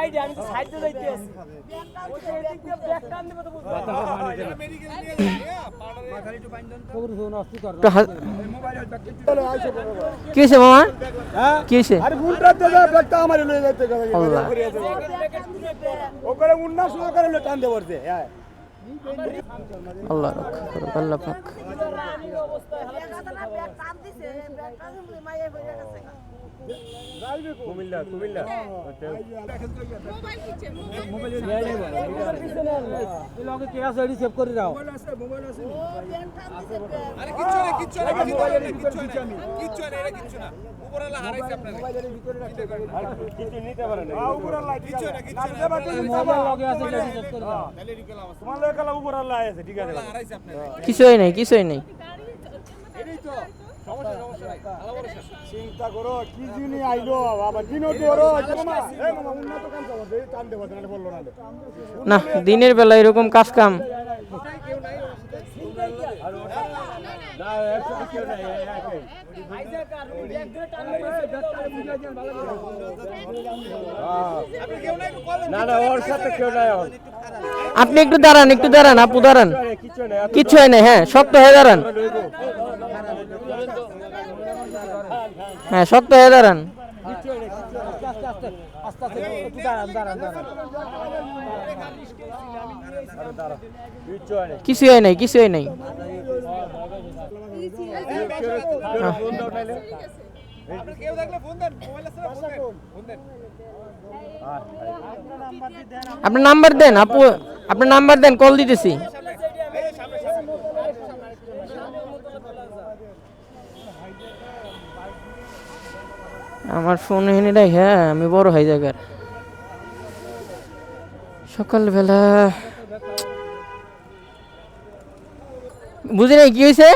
সাইডে আমি তো সাইডে যাইতে আছি। ওই যে এদিক দিয়ে ব্যাক টান দিবে তো বুঝব একটু হা- কি হয়েছে মামা? কি হয়েছে আরে বুলটা তো যা ব্যাগটা আমার লয়ে যাইতে গেছে আল্লাহ। ওখানে উন্না শুরু করে লো টান দেবর দে হ্যাঁ। আল্লাহ রক্ষা করুক আল্লাহ পাক। কুমিল্লা কুমিল্লা। উপর আল্লাহ আছে ঠিক আছে কিছুই নাই কিছুই নাই। চিন্তা করো কি জিনি আইলো? বাবা দিনো তোরো মামা এই মামা উন্নত কাম করো দে টান দেবো না বলল না না দিনের বেলা এরকম কাজ কাম। না একশো কিছু নাই না না ওর সাথে কেউ নাই এখন। আপনি একটু দাঁড়ান একটু দাঁড়ান আপু দাঁড়ান। কিছু কিছু হয় না হ্যাঁ শক্ত হয়ে দাঁড়ান। হ্যাঁ শক্ত হয়ে দাঁড়ান। কিছু হয় নাই কিছু হয় নাই। নাইলে আপনার নাম্বার দেন, আপু, আপনার নাম্বার দেন, কল দিতেছি। আমার ফোন এনে হ্যাঁ আমি বড় হয়ে জায়গার সকালবেলা বুঝি নাই কি হয়েছে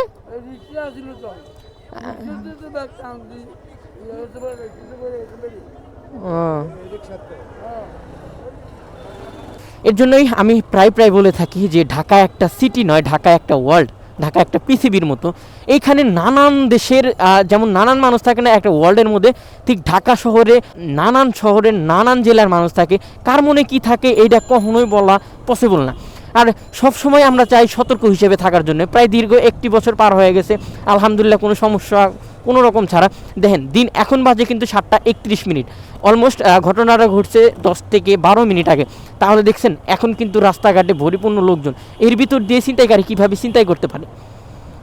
এর জন্যই আমি প্রায় প্রায় বলে থাকি যে ঢাকা একটা সিটি নয় ঢাকা একটা ওয়ার্ল্ড ঢাকা একটা পৃথিবীর মতো। এইখানে নানান দেশের যেমন নানান মানুষ থাকে না, একটা ওয়ার্ল্ডের মধ্যে, ঠিক ঢাকা শহরে নানান শহরের নানান জেলার মানুষ থাকে। কার মনে কী থাকে, এইটা কখনোই বলা পসিবল না। আর সব সময় আমরা চাই সতর্ক হিসেবে থাকার জন্য। প্রায় দীর্ঘ একটি বছর পার হয়ে গেছে। আলহামদুলিল্লাহ কোনো সমস্যা, কোনো রকম ছাড়া। দেখেন, দিন এখন বাজে কিন্তু সাতটা একত্রিশ মিনিট। অলমোস্ট ঘটনাটা ঘটছে দশ থেকে বারো মিনিট আগে। তাহলে দেখছেন, এখন কিন্তু রাস্তাঘাটে পরিপূর্ণ লোকজন। এর ভিতর দিয়ে ছিনতাইকারী কীভাবে চিন্তাই করতে পারে?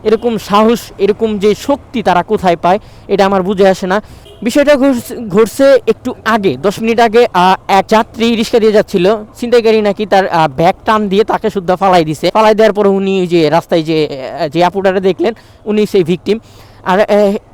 এরকম সাহস, এরকম যে শক্তি তারা কোথায় পায়, এটা আমার বুঝে আসে না। বিষয়টা ঘটছে- একটু আগে, দশ মিনিট আগে এক যাত্রী রিক্সা দিয়ে যাচ্ছিল। ছিনতাইকারী নাকি তার ব্যাগ টান দিয়ে তাকে শুদ্ধ ফালাই দিছে। ফালাই দেওয়ার পরে উনি যে রাস্তায় যে যে আপুটারে দেখলেন, উনি সেই ভিকটিম। আর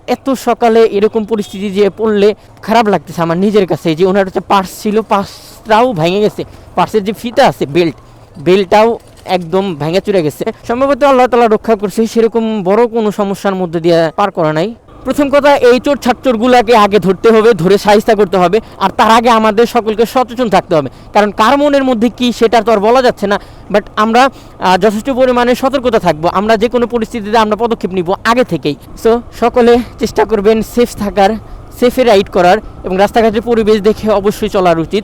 এত সকালে এরকম পরিস্থিতি যে পড়লে খারাপ লাগতেছে আমার নিজের কাছে, যে ওনার হচ্ছে পার্স ছিল, পার্সটাও ভেঙে গেছে। পার্সের যে ফিতা আছে, বেল্ট বেলটাও একদম ভেঙে চুরে গেছে। সম্ভবত আল্লাহ তালা রক্ষা করছে, সেরকম বড় কোনো সমস্যার মধ্যে দিয়ে পার করা নাই। প্রথম কথা, এই চোর ছাত্রগুলাকে আগে ধরতে হবে, ধরে সাহিস্তা করতে হবে, আর তার আগে আমাদের সকলকে সচেতন থাকতে হবে। কারণ কার মনের মধ্যে কি, সেটা তো আর বলা যাচ্ছে না। বাট আমরা যথেষ্ট পরিমাণে সতর্কতা থাকব। আমরা যে কোনো পরিস্থিতিতে আমরা পদক্ষেপ নিব আগে থেকেই। সো সকলে চেষ্টা করবেন সেফ থাকার সেফে রাইড করার এবং রাস্তাঘাটের পরিবেশ দেখে অবশ্যই চলার উচিত।